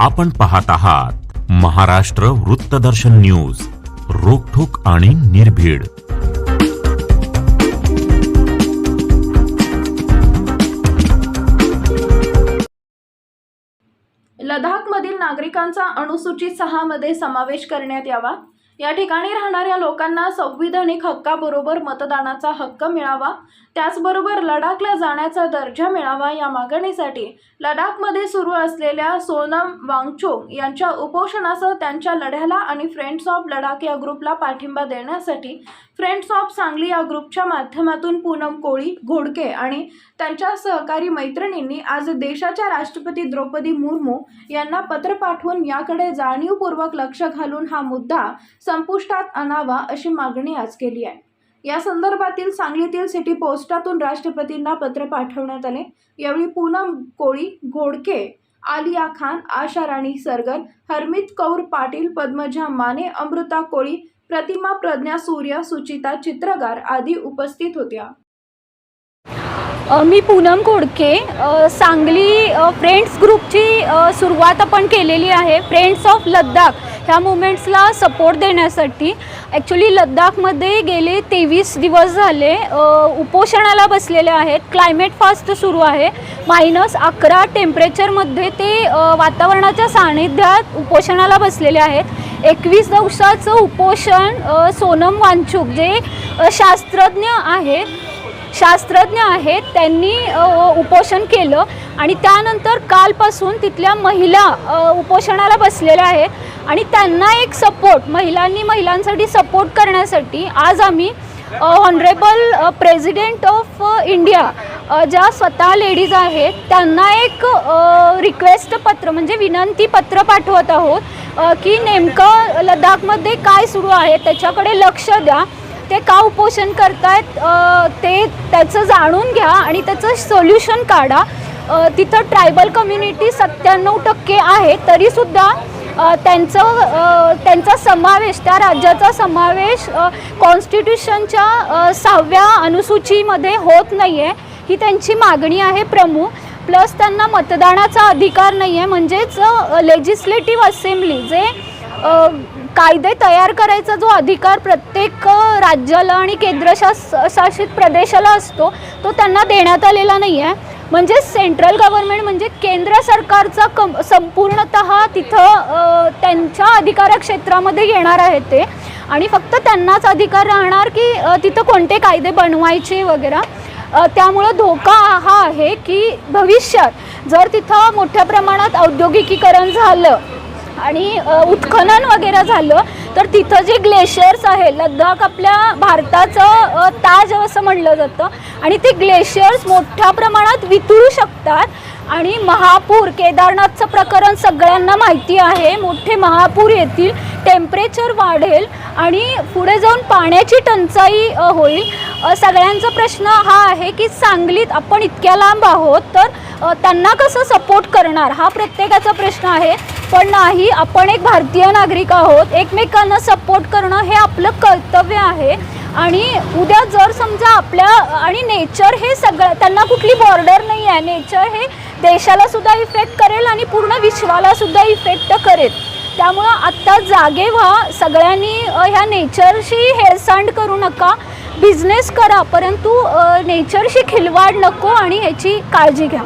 आपण पाहत आहात महाराष्ट्र वृत्तदर्शन न्यूज रोखोक आणि निर्भीड. लडाखमधील नागरिकांचा अनुसूचित सहा मध्ये समावेश करण्यात यावा. या ठिकाणी राहणाऱ्या लोकांना संविधानिक हक्काबरोबर मतदानाचा हक्क मिळावा. त्याचबरोबर लडाखला जाण्याचा दर्जा मिळावा या मागणीसाठी लडाखमध्ये सुरू असलेल्या सोनम वांगचोक यांच्या उपोषणासह त्यांच्या लढ्याला आणि फ्रेंड्स ऑफ लडाख या ग्रुपला पाठिंबा देण्यासाठी फ्रेंड्स ऑफ सांगली या ग्रुपच्या माध्यमातून पूनम कोळी घोडके आणि त्यांच्या सहकारी मैत्रिणींनी आज देशाच्या राष्ट्रपती द्रौपदी मुर्मू यांना पत्र पाठवून याकडे जाणीवपूर्वक लक्ष घालून हा मुद्दा संपुष्टात आणावा अशी मागणी आज केली आहे. या संदर्भातील सांगलीतील सिटी पोस्टातून राष्ट्रपतींना पत्र पाठवण्यात आले. यावेळी पूनम कोळी घोडके आलिया खान आशा राणी सरगर हरमित कौर पाटील पद्मजा माने अमृता कोळी प्रतिमा प्रज्ञा सूर्य सुचिता चित्रगार आदी उपस्थित होत्या. मी पूनम कोडके सांगली फ्रेंड्स ग्रुपची सुरुवात आपण केलेली आहे. Friends of Ladakh. ह्या मुवमेंट्सला सपोर्ट देण्यासाठी ॲक्च्युली लद्दाखमध्ये गेले तेवीस दिवस झाले उपोषणाला बसलेले आहेत क्लायमेट फास्ट सुरू आहे मायनस अकरा टेम्परेचरमध्ये ते वातावरणाच्या सानिध्यात उपोषणाला बसलेले आहेत. एकवीस दिवसाचं उपोषण सोनम वांचूक जे शास्त्रज्ञ आहेत शास्त्रज्ञ आहेत त्यांनी उपोषण केलं आणि त्यानंतर कालपासून तिथल्या महिला उपोषणाला बसलेल्या आहेत आणि त्यांना एक सपोर्ट महिलांनी महिलांसाठी सपोर्ट करण्यासाठी आज आम्ही ऑनरेबल प्रेसिडेंट ऑफ इंडिया ज्या स्वतः लेडीज आहेत त्यांना एक रिक्वेस्ट पत्र म्हणजे विनंती पत्र पाठवत आहोत की नेमकं लडाखमध्ये काय सुरू आहे त्याच्याकडे लक्ष द्या. ते का उपोषण करतायत ते त्याचं जाणून घ्या आणि त्याचं सोल्युशन काढा. तिथं ट्रायबल कम्युनिटी सत्त्याण्णव टक्के आहे तरीसुद्धा त्यांचं त्यांचा समावेश त्या राज्याचा समावेश कॉन्स्टिट्यूशनच्या सहाव्या अनुसूचीमध्ये होत नाही आहे ही त्यांची मागणी आहे प्रमुख प्लस त्यांना मतदानाचा अधिकार नाही आहे म्हणजेच लेजिस्लेटिव्ह असेंब्ली जे कायदे तयार करायचा जो अधिकार प्रत्येक राज्याला आणि केंद्रशास शासित प्रदेशाला असतो तो त्यांना देण्यात आलेला नाही आहे म्हणजे सेंट्रल गव्हर्नमेंट म्हणजे केंद्र सरकारचा कम संपूर्णत तिथं त्यांच्या अधिकारक्षेत्रामध्ये येणार आहे ते. आणि फक्त त्यांनाच अधिकार राहणार की तिथं कोणते कायदे बनवायचे वगैरे. त्यामुळं धोका हा आहे की भविष्यात जर तिथं मोठ्या प्रमाणात औद्योगिकीकरण झालं आणि उत्खनन वगैरे झालं तर तिथं जे ग्लेशियर्स आहे लद्दाख आपल्या भारताचं ताज असं म्हणलं जातं. आणि ते ग्लेशियर्स मोठ्या प्रमाणात वितळू शकतात. आणि महापूर केदारनाथचं प्रकरण सगळ्यांना माहिती आहे. मोठे महापूर येतील टेम्परेचर वाढेल आणि पुढे जाऊन पाण्याची टंचाई होईल. सगळ्यांचा प्रश्न हा आहे की सांगलीत आपण इतक्या लांब आहोत तर त्यांना कसं सपोर्ट करणार? हा प्रत्येकाचा प्रश्न आहे. पण नाही आपण एक भारतीय नागरिक आहोत. एकमेकांना सपोर्ट करणं हे आपलं कर्तव्य आहे. आणि उद्या जर समजा आपल्या आणि नेचर हे सगळं त्यांना कुठली बॉर्डर नाही आहे. नेचर हे देशाला सुद्धा इफेक्ट करेल आणि पूर्ण विश्वाला सुद्धा इफेक्ट करेल. त्यामुळं आत्ता जागे व्हा. सगळ्यांनी ह्या नेचरशी हेळसांड करू नका. बिझनेस करा परंतु नेचरशी खिलवाड नको आणि ह्याची काळजी घ्या.